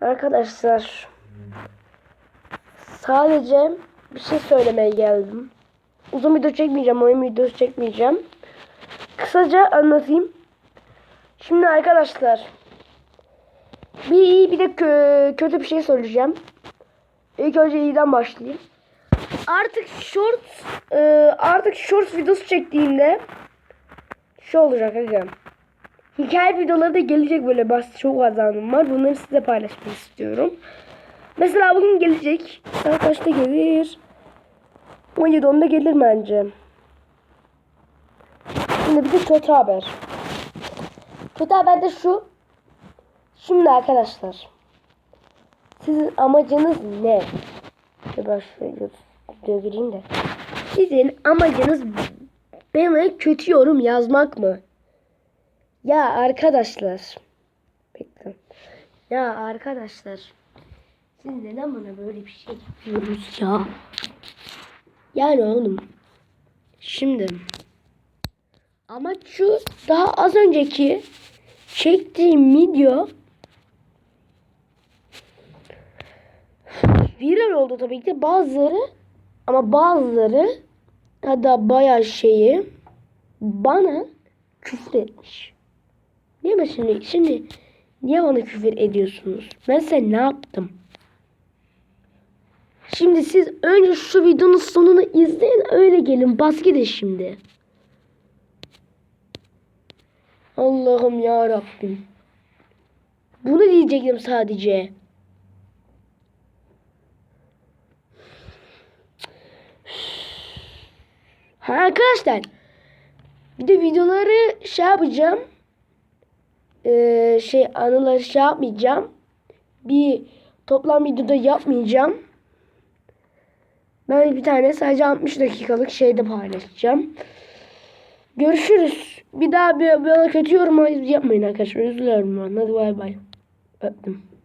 Arkadaşlar sadece bir şey söylemeye geldim. Uzun video çekmeyeceğim, oyun videosu çekmeyeceğim. Kısaca anlatayım. Şimdi arkadaşlar bir iyi bir de kö- kötü bir şey söyleyeceğim. İlk önce iyiden başlayayım. Artık short e, artık short videosu çektiğimde şu olacak aga. Hikaye videoları da gelecek böyle basit çok az var. Bunları size paylaşmak istiyorum. Mesela bugün gelecek. Saat kaçta gelir? 17.10'da gelir bence. Şimdi bir de kötü haber. Kötü haber de şu. Şimdi arkadaşlar. Sizin amacınız ne? Ben şöyle gireyim de. Sizin amacınız bana kötü yorum yazmak mı? Ya arkadaşlar. Bekle. Ya arkadaşlar. Siz neden bana böyle bir şey yapıyorsunuz ya? Yani oğlum. Şimdi. Ama şu daha az önceki çektiğim video viral oldu tabii ki bazıları ama bazıları hatta bayağı şeyi bana küfür etmiş. Niye mi şimdi, şimdi niye bana küfür ediyorsunuz? Ben size ne yaptım? Şimdi siz önce şu videonun sonunu izleyin öyle gelin bas gidin şimdi. Allah'ım ya Rabbim. Bunu diyecektim sadece. Ha arkadaşlar. Bir de videoları şey yapacağım. Ee, şey anıları şey yapmayacağım. Bir toplam videoda yapmayacağım. Ben bir tane sadece 60 dakikalık şeyde paylaşacağım. Görüşürüz. Bir daha bana kötü yorum yapmayın arkadaşlar. Üzülüyorum ben. Hadi bay bay. Öptüm.